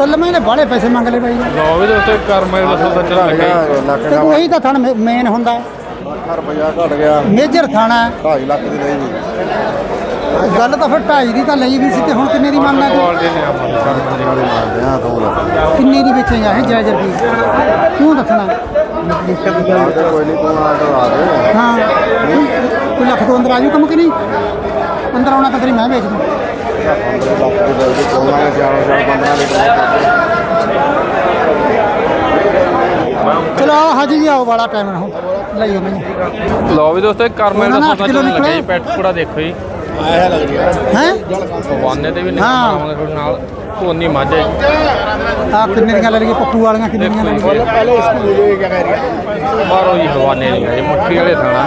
ਕੱਲ ਮੈਂ ਇਹਨੇ ਬਾਹਲੇ ਪੈਸੇ ਮੰਗ ਲਏ ਬਾਈ ਲਓ ਵੀ ਦੋਸਤੋ ਕਰਮੇ ਦਾ ਸੌਦਾ ਚੱਲ ਰਿਹਾ ਲੱਖ ਤੇ ਉਹੀ ਤਾਂ ਥਣ ਮੇਨ ਹੁੰਦਾ। ਹੈ। ਰੁਪਇਆ ਘਟ ਗਿਆ। ਮੇਜਰ ਥਾਣਾ ਹੈ। 2.5 ਲੱਖ ਦੀ ਲਈ ਜੀ ਗੱਲ ਤਾਂ ਫਿਰ ਢਾਈ ਦੀ ਤਾਂ ਲਈ ਵੀ ਸੀ ਤੇ ਹੁਣ ਕਿੰਨੇ ਦੀ ਮੰਗਣਾ ਤੂੰ? ਕੁਆਲਿਟੀ ਨੇ ਆਪਾਂ ਕਰਮੇ ਦੀ ਮਾਰਦੇ ਆ 2 ਲੱਖ। ਕਿੰਨੇ ਦੀ ਵੇਚੇਗਾ ਇਹ ਜਾਇਜ਼ ਰੁਪਏ ਤੂੰ ਦੱਸਣਾ। ਕੋਈ ਨਹੀਂ ਤੂੰ ਆਰਡਰ ਆ ਦੇ। ਹਾਂ। ਕੋਈ ਲੱਖ ਤੋਂ ਅੰਦਰ ਆ ਜੂ ਕੰਮ ਕਿ ਨਹੀਂ? ਅੰਦਰ ਆਉਣਾ ਤਾਂ ਤੇਰੀ ਮੈਂ ਵੇਚ ਦੂੰ। ਲੱਖ ਦੀ ਦੇ ਦੇ ਕੋਲਾਂ ਚਾਰ ਚਾਰ 15 ਲੀਟਰ ਚਲੋ ਹਾਜੀ ਜੀ ਆਓ ਵਾਲਾ ਟਾਈਮ ਨਾ ਹੋ ਲਈਓ ਮੈਨੂੰ। ਲਓ ਵੀ ਦੋਸਤੋ ਕਰਮੇ ਦਾ ਕਿਲੋ ਚੱਲਣ ਲੱਗਿਆ ਜੀ। ਪੈਟ ਪੂੜਾ ਦੇਖੋ ਜੀ। ਹੈ? ਵਾਨੇ ਤੇ ਵੀ ਨਹੀਂ। ਬਣਾਵਾਂਗੇ ਤੁਹਾਡੇ ਨਾਲ। ਧੋਨੀ ਮੱਝ। ਆ ਕਿੰਨੇ ਦੀਆਂ ਲੈ ਲਈਏ ਪੱਪੂ ਵਾਲੀਆਂ ਕਿੰਨੇ ਦੀਆਂ ਲੈ ਲਈਏ ਪਹਿਲੇ ਸਕੂਲ ਜੋ ਕੀ ਕਹਿ ਰਿਹਾ ਬਾਹਰੋਂ ਜੀ ਹਵਾਨੇ ਨਹੀਂ ਹੈ ਮੁੱਠੀ ਵਾਲੇ ਥਾਣਾ।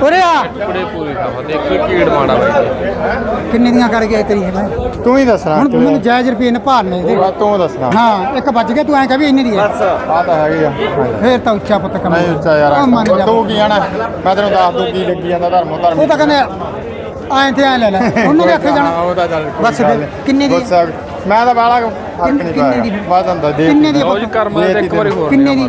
ਉਰੇ ਆ। ਕੁੜੇ ਪੂਰੀ ਖਾਵਾ ਦੇਖੋ ਕੀੜ ਮਾੜਾ ਬਾਈ ਕਿੰਨੇ ਦੀਆਂ ਕਰ ਗਿਆ ਤੇਰੀ ਹੈ ਤੂੰ ਹੀ ਦੱਸਣਾ ਹੁਣ ਮੈਨੂੰ ਜਾਇਜ਼ ਰੁਪਏ ਨੇ ਭਾਰਨੇ ਦੇ ਤੂੰ ਦੱਸਣਾ ਹਾਂ ਇੱਕ ਵੱਜ ਗਿਆ ਤੂੰ ਐਂ ਕਹ ਵੀ ਇੰਨੀ ਦੀ ਹੈ ਆ ਤਾਂ ਹੈਗੀ ਆ। ਫੇਰ ਤਾਂ ਉੱਚਾ ਪੁੱਤ ਕੰਮ ਨਹੀਂ ਉੱਚਾ ਯਾਰ ਤੂੰ ਕੀ ਆਣਾ? ਮੈਂ ਤੈਨੂੰ ਦੱਸ ਦੂੰ ਕੀ ਲੱਗੀ ਜਾਂਦਾ ਧਰਮੋ ਧਰਮ ਉਹ ਤਾਂ ਕਹਿੰਦੇ ਐਂ ਤੇ ਐਂ ਲੈ ਲੈ। ਉਹਨੇ ਵੀ ਆਖੇ ਜਾਣਾ। ਉਹ ਤਾਂ ਚੱਲ ਬਸ। ਕਿੰਨੇ ਦੀ? ਮੈਂ ਤਾਂ ਬਾਲਾ ਫ਼ਰਕ ਨਹੀਂ ਕਿੰਨੇ ਦੀ? ਪਾਇਆ ਬਾਤ ਹੁੰਦਾ ਦੇ ਕਿੰਨੇ ਦੀ? ਕਰਮੇ ਦਾ ਇੱਕ ਵਾਰੀ ਹੋਰ ਕਿੰਨੇ ਦੀ?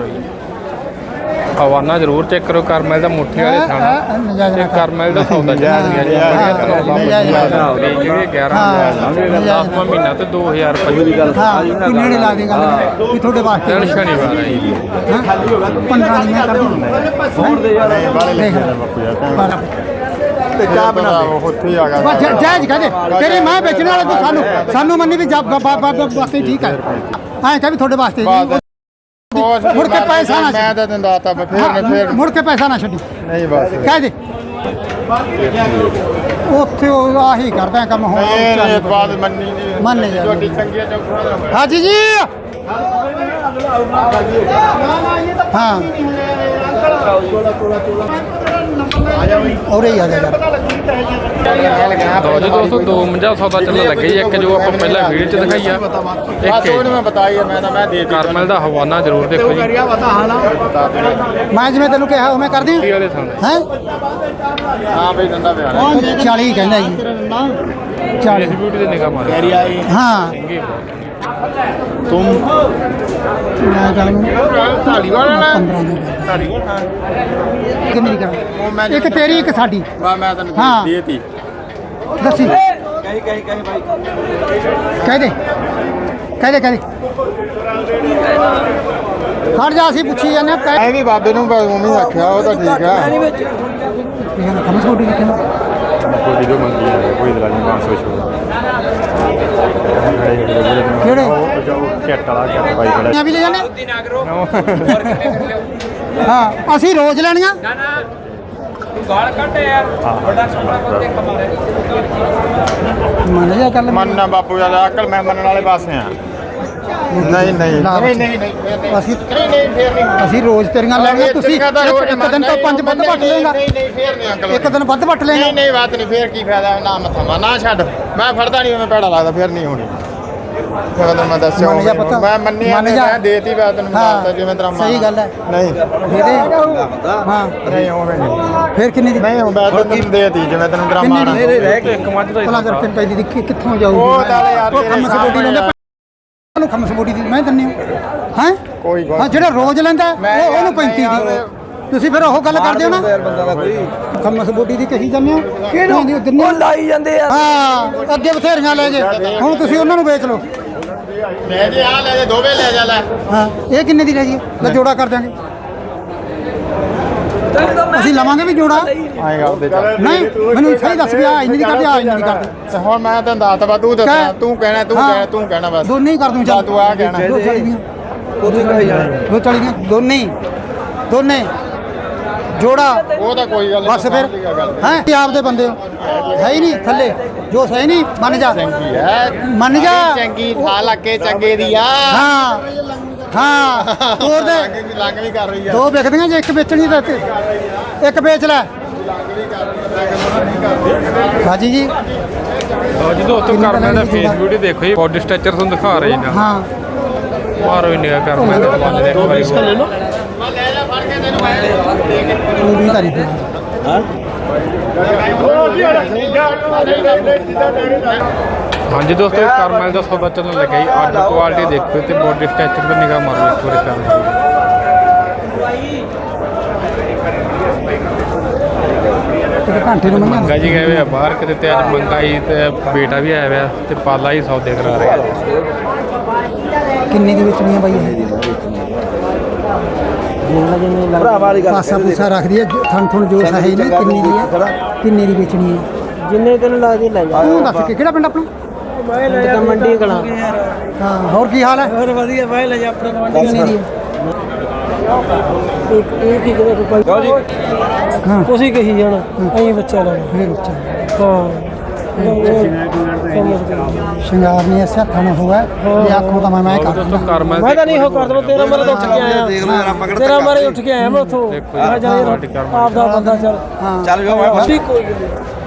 ਹਵਾਨਾ ਜ਼ਰੂਰ ਚੈੱਕ ਕਰੋ ਕਰਮੇ ਦਾ ਮੁੱਠੀ ਵਾਲੇ ਥਾਣਾ ਤੇ ਨਾ ਕਰ। ਕਰਮੇ ਦਾ ਸੌਦਾ ਰਿਹਾ ਜੀ ਹਾਂ, ਨਜਾਇਜ਼ ਨਾ ਕਰ। ਵੇਚ ਕੇ 11 ਹਾਂ, ਨਜਾਇਜ਼ ਨਾ 10ਵਾਂ ਮਹੀਨਾ ਤੇ 2000 ਰੁਪਏ ਦੀ ਗੱਲ ਹਾਂ ਕਿੰਨੇ ਨੇ ਲਾ ਦੇ ਗੱਲ ਵੀ ਤੁਹਾਡੇ ਵਾਸਤੇ ਦਿਨ ਸ਼ਨੀਵਾਰ ਹੈ ਜੀ ਹਾਂ 15 ਦੀ ਮੈਂ ਕਰ ਦੂੰ ਨਹੀਂ ਬਾਲੇ ਦੇਖ ਲੱਗੇ ਬਾਪੂ ਯਾਰ ਕਹਿਣ ਪਰ ਤੇ ਚਾਹ ਬਣਾ ਉਹ ਉੱਥੇ ਆ ਗਿਆ ਬਸ ਜਾ- ਜਾਇਜ਼ ਕਹਦੇ ਤੇਰੀ ਮਾਂ ਵੇਚਣ ਵਾਲੇ ਤੂੰ ਸਾਨੂੰ ਸਾਨੂੰ ਮੰਨੀ ਵੀ ਬਾਕੀ ਠੀਕ ਹੈ ਐਂ ਕਹ ਵੀ ਤੁਹਾਡੇ ਵਾਸਤੇ ਬਾਤ ਕੁਛ ਨੀ ਮੁੜ ਕੇ ਮਰਜ਼ੀ ਪੈਸਾ ਨਾ ਮੈਂ ਤਾਂ ਤੈਨੂੰ ਦੱਸਤਾ ਮੈਂ ਫੇਰ ਹਾਂ, ਫੇਰ ਮੁੜ ਕੇ ਪੈਸਾ ਨਾ ਛੱਡੀ ਨਹੀਂ ਬਸ ਕਹਿ ਦੇ ਉੱਥੇ ਉਹ ਆਹੀ ਕਰਦਾ ਕੰਮ ਹੁਣ ਨਹੀਂ ਨਹੀਂ ਬਾਤ ਮੰਨੀ ਨਹੀਂ ਮੰਨ ਨਹੀਂ ਜਾਂਦੀ। ਛੋਟੀ ਚੰਗੀਆਂ ਚੌਕਰਾਂ ਦਾ ਹਾਜੀ ਜੀ ਹਾਂ ਔਰੇ ਹੀ ਆ ਜਾ ਯਾਰ। ਲਓ ਜੀ ਦੋਸਤੋ ਦੋ ਮੰਜਾ ਸੌਦਾ ਚੱਲਣ ਲੱਗੇ ਜੀ। ਇੱਕ ਜੋ ਆਪਾਂ ਪਹਿਲਾਂ ਵੀਡੀਓ 'ਚ ਦਿਖਾਈ ਆ ਇੱਕ ਇਹ। ਮੈਂ ਬਤਾਈ ਆ, ਮੈਂ ਤਾਂ ਮੈਂ ਦੇ ਦਿੱਤੀ। ਕਰਮਲ ਦਾ ਹਵਾਨਾ ਜ਼ਰੂਰ ਦੇਖੋ ਜੀ। ਮੈਂ ਜਿਵੇਂ ਤੈਨੂੰ ਕਿਹਾ ਉਵੇਂ ਕਰਦੀ ਮੁੱਠੀ ਵਾਲੇ ਥਾਣਾ ਹੈ? ਹਾਂ ਬਈ ਡੰਡਾ ਪਿਆ। 40 ਕਹਿੰਦਾ ਜੀ। ਇਸ 40 ਬਿਊਟੀ ਦੇ ਨਿਗਾਹ ਮਾਰੋ। ਹਾਂ। ਤੁਮ ਮੈਂ ਚੱਲ ਢਾਲੀਵਾਲ ਵਾਲਾ। 15 ਦੀ ਕਿੰਨੀ ਦੀ ਉਹ ਮੈਂ ਕਰਾਂ ਇੱਕ ਤੇਰੀ ਇੱਕ ਸਾਡੀ। ਬਾ ਮੈਂ ਤੈਨੂੰ ਹਾਂ। ਦਿੱਤੀ। ਦੱਸੀ। ਕਹੀ ਕਹੀ ਕਹੀ ਭਾਈ ਕਹਿ ਦੇ। ਕਹਿ ਦੇ ਕਹਿ ਦੇ। ਖੜ ਜਾ ਅਸੀਂ ਪੁੱਛੀ ਜਾਂਦੇ ਹਾਂ, ਕਹਿ ਐ ਵੀ ਬਾਬੇ ਨੂੰ ਬਸ ਉਵੇਂ ਹੀ ਆਖਿਆ ਉਹ ਤਾਂ ਠੀਕ ਆ। ਕਹਿੰਦਾ ਖਮਸ ਕੋਟੀ ਲਿਖਿਆ ਨਾ ਕੋਈ ਵੀਡੀਓ ਮੰਗੀ ਹੈ ਕੋਈ ਦਲਾਲੀ 500 ਛੋੜ ਕਿਹੜੇ? ਉਹ ਵਾਲਾ ਕੈਟ ਬਾਈ ਖੜਾ ਆ? ਵੀ ਲੈ ਜਾਣੇ ਹਾਂ ਅਸੀਂ ਰੋਜ਼ ਲੈਣੀਆਂ। ਮੰਨ ਜਾ ਕੱਲ ਮੰਨਣਾ ਬਾਪੂ ਯਾਰ ਅਕਲ ਮੈਂ ਮੰਨਣ ਵਾਲੇ ਪਾਸੇ ਆ। ਨਹੀਂ ਨਹੀਂ। ਨਾ ਨਹੀਂ ਨਹੀਂ ਨਹੀਂ ਅਸੀਂ ਨਹੀਂ ਨਹੀਂ ਫੇਰ ਨਹੀਂ ਅਸੀਂ ਰੋਜ਼ ਤੇਰੀਆਂ ਲੈਣੀਆਂ ਤੁਸੀਂ ਇੱਕ ਦਿਨ ਤੋਂ ਪੰਜ ਵੱਧ ਵੱਟ ਲੇਗਾ ਨਹੀਂ ਨਹੀਂ ਫੇਰ ਨਹੀਂ ਅੰਕਲ ਇੱਕ ਦਿਨ ਵੱਧ ਵੱਟ ਨਹੀਂ ਲੇਗਾ ਨਹੀਂ ਬਾਤ ਨਹੀਂ ਫੇਰ ਕੀ ਫਾਇਦਾ? ਨਾ ਮਥਾ ਨਾ ਛੱਡ। ਮੈਂ ਫੜਦਾ ਨਹੀਂ ਮੈਂ ਭੈੜਾ ਲੱਗਦਾ ਫੇਰ ਨਹੀਂ ਹੋਣੀ। ਮੈਂ ਦੱਸਿਆ ਮੰਨ ਜਾ ਉਵੇਂ ਪੁੱਤ, ਮੈਂ ਮੰਨਿਆ ਮੰਨ ਨਹੀਂ, ਜਾ। ਮੈਂ ਦੇਤੀ ਬਾਤ ਤੈਨੂੰ ਹਾਂ, ਦੱਸਤਾ ਜਿਵੇਂ ਤੇਰਾ ਮਨ ਸਹੀ ਗੱਲ ਹੈ। ਨਹੀਂ। ਦੇ ਦੇ। ਹਾਂ। ਨਹੀਂ ਹੋਵੇ ਨਹੀਂ। ਫੇਰ ਕਿੰਨੇ ਦੀ? ਨਹੀਂ ਹੁੰਦਾ ਤੈਨੂੰ ਦੇਤੀ ਜਿਵੇਂ ਤੈਨੂੰ ਤੇਰਾ ਕਿੰਨੀ ਮਨ ਦੀ? ਆ। ਇੱਕ ਮੱਝ ਦਾ ਹੀ ਭਲਾ ਕਰ ਸੌਦਾ। ਪੈਂਦੀ ਦੀ ਕਿ- ਕਿੱਥੋਂ ਜਾਊਗੀ? ਉਹ ਚੱਲ ਯਾਰ ਉਹ ਤੇਰੇ ਖਮਸ ਬੋਡੀ ਸਾਹਮਣੇ ਲੈਂਦਾ ਯਾਰ। ਉਹਨੂੰ ਖਮਸ ਬੋਡੀ ਦੀ ਮੈਂ ਦਿੰਨੀ ਹਾਂ? ਕੋਈ ਗੱਲ ਹਾਂ ਜਿਹੜਾ ਰੋਜ਼ ਲੈਂਦਾ ਉਹ ਉਹਨੂੰ ਯਾਰ, 35 ਮੈਂ ਦੀ। ਤੁਸੀਂ ਫਿਰ ਉਹ ਗੱਲ ਕਰਦੇ ਹੋ ਨਾ? ਬੰਦਾ ਦਾ ਕੋਈ। ਖਮਸ ਬੋਡੀ ਦੀ ਕਹੀ ਜਾਂਦੇ ਹੋ? ਕਿਹਨੂੰ? ਦਿੰਨੇ ਉਹ ਲਾਈ ਜਾਂਦੇ ਆ। ਹਾਂ ਅੱਗੇ ਬਥੇਰੀਆਂ ਲੈ ਜੇ। ਹੁਣ ਤੁਸੀਂ ਉਹਨਾਂ ਨੂੰ ਵੇਚ ਲਓ। ਲੈ ਜੇ ਆ ਲੈ ਜੇ ਦੋਵੇਂ ਲੈ ਜਾ ਲੈ। ਹਾਂ ਇਹ ਕਿੰਨੇ ਦੀ ਲੈ ਜੀ ਲੈ। ਜੋੜਾ ਕਰ ਦਿਆਂਗੇ। ਅਸੀਂ ਲਵਾਂਗੇ ਵੀ ਜੋੜਾ? ਆਏਗਾ ਉਹਦੇ ਚੱਲ ਨਹੀਂ ਮੈਨੂੰ ਸਹੀ ਦੱਸ ਵੀ ਆ ਇੰਨੀ ਦੀ ਕਰਦੇ ਆ ਇੰਨੀ ਦੀ ਕਰਦੇ। ਤੇ ਹੁਣ ਮੈਂ ਤੈਨੂੰ ਦੱਸਤਾ ਵਾ ਤੂੰ ਦੱਸਣਾ। ਤੂੰ ਕਹਿਣਾ ਤੂੰ। ਕਹਿਣਾ ਤੂੰ ਕਹਿਣਾ ਬਸ। ਦੋਨੇ ਹੀ ਕਰ ਦੂੰ ਚੱਲ। ਤੂੰ ਆ ਕਹਿਣਾ। ਦੋ ਚਾਲੀ ਦੀਆਂ ਦੋ ਚਾਲੀ ਦੀਆਂ ਦੋਨੇ ਹੀ। ਦੋਨੇ। ਜੋੜਾ। ਉਹ ਤਾਂ ਕੋਈ ਗੱਲ ਬਸ ਫਿਰ। ਹੈ? ਕੀ ਆਪਦੇ ਬੰਦੇ ਹੋ। ਹੈ ਹੀ ਨਹੀਂ ਥੱਲੇ। ਜੋ ਹੈ ਨਹੀਂ। ਮੰਨ ਜਾ। ਚੰਗੀ ਹੈ। ਮੰਨ ਜਾ। ਚੰਗੀ ਥਾ ਲੱਗੇ ਚੰਗੇ ਦੀ ਆ। ਹਾਂ। ਹਾਂ। ਹੋਰ ਦੇ। ਲੰਘ ਵੀ- ਕਰ ਰਹੀ ਆ। ਦੋ ਵਿਕਦੀਆਂ ਜੇ ਇੱਕ ਵੇਚਣੀ ਤਾਂ ਇੱਕ- ਵੇਚ ਲੈ। ਹਾਜੀ ਜੀ। ਲਓ ਜੀ ਦੋਸਤੋ ਕਰਮੇ ਦਾ ਫੇਸ ਬਿਊਟੀ ਦੇਖੋ ਜੀ ਬੋਡੀ ਸਟਰਕਚਰ ਤੁਹਾਨੂੰ ਦਿਖਾ ਰਹੇ ਨੇ। ਹਾਂ। ਮਾਰੋ ਨਿਗਾਹ ਕਰਮੇ ਦੇ ਹਵਾਨੇ ਦੇ ਇੱਕ ਵਾਰੀ ਹੋਰ। ਲੈ ਲੈ ਫੜ ਕੇ ਤੈਨੂੰ ਮੈਂ ਹਾਂਜੀ ਦੋਸਤੋ ਕਰਮਲ ਦਾ ਸੌਦਾ ਚੱਲਣ ਲੱਗਾ ਜੀ। ਆਰਡਰ ਕੁਆਲਿਟੀ ਦੇਖੋ ਤੇ ਬੋਡੀ ਸਟ੍ਰਕਚਰ ਤੇ ਨਿਗਾਹ ਮਾਰੋ ਇੱਕ ਵਾਰੀ ਕਰਮਲ ਘੰਟੇ ਨੂੰ ਮੰਗਾ ਜੀ, ਗਏ ਹੋਏ ਬਾਹਰ, ਕਿਤੇ ਤੇ ਅੱਜ ਮੰਗਾ ਤੇ ਬੇਟਾ ਵੀ ਆਇਆ ਹੋਇਆ ਤੇ ਪਾਲਾ ਹੀ ਸੌਦੇ ਕਰਾ ਰਿਹਾ ਕਿੰਨੇ ਦੀ ਵੇਚਣੀ ਬਾਈ ਇਹ? ਭਰਾਵਾਂ ਵਾਲੀ ਗੱਲ ਪਾਸਾ ਪੂਸਾ ਰੱਖਦੀ ਹੈ ਥਣ ਥਣ ਜੋ ਸਹੀ ਨਹੀਂ ਕਿੰਨੀ ਦੀ ਹੈ ਕਿੰਨੇ ਦੀ ਵੇਚਣੀ ਹੈ ਜਿੰਨੇ ਤੈਨੂੰ ਲੱਗਦੀ ਲੈ ਜਾ। ਤੂੰ ਦੱਸ ਕੇ ਕਿਹੜਾ ਪਿੰਡ ਆਪਣਾ? ਮੈਂ ਲੈ ਜਾ ਮੰਡੀ ਕਲਾ। ਹਾਂ ਹੋਰ ਕੀ ਹਾਲ ਹੈ? ਹੋਰ ਵਧੀਆ ਮੈਂ ਲੈ ਜਾ ਆਪਣੇ ਮੰਡੀ। ਕਿੰਨੇ ਦੀ? ਇੱਕ ਇੱਕ ਹੀ ਕਿਤੇ ਕੋਈ ਹਾਂ। ਤੁਸੀਂ ਕਹੀ ਜਾਣਾ ਐਂ ਬੱਚਾ ਲੈਣਾ। ਫੇਰ ਉੱਚਾ ਹਾਂ। ਸ਼ਿੰਗਾਰ ਨਹੀਂ ਐਸਾ ਥਣ ਹੋਇਆ ਇਹ ਆਖੋ ਤਾਂ ਮੈਂ ਮੈਂ ਕਰ ਦੋਸਤੋ ਮੈਂ ਤਾਂ ਨਹੀਂ ਹੋ ਕਰਦਾ ਤੇਰਾ ਮਰੇ ਉੱਠ ਕੇ ਆਇਆ। ਤੇਰਾ ਮਰੇ ਉੱਠ ਕੇ ਆਇਆ ਮੈਂ ਉੱਥੋਂ ਮੈਂ ਜਾ ਆਪ ਦਾ ਬੰਦਾ ਚੱਲ। ਹਾਂ। ਚੱਲ ਜੋ ਮੈਂ ਕੋਈ।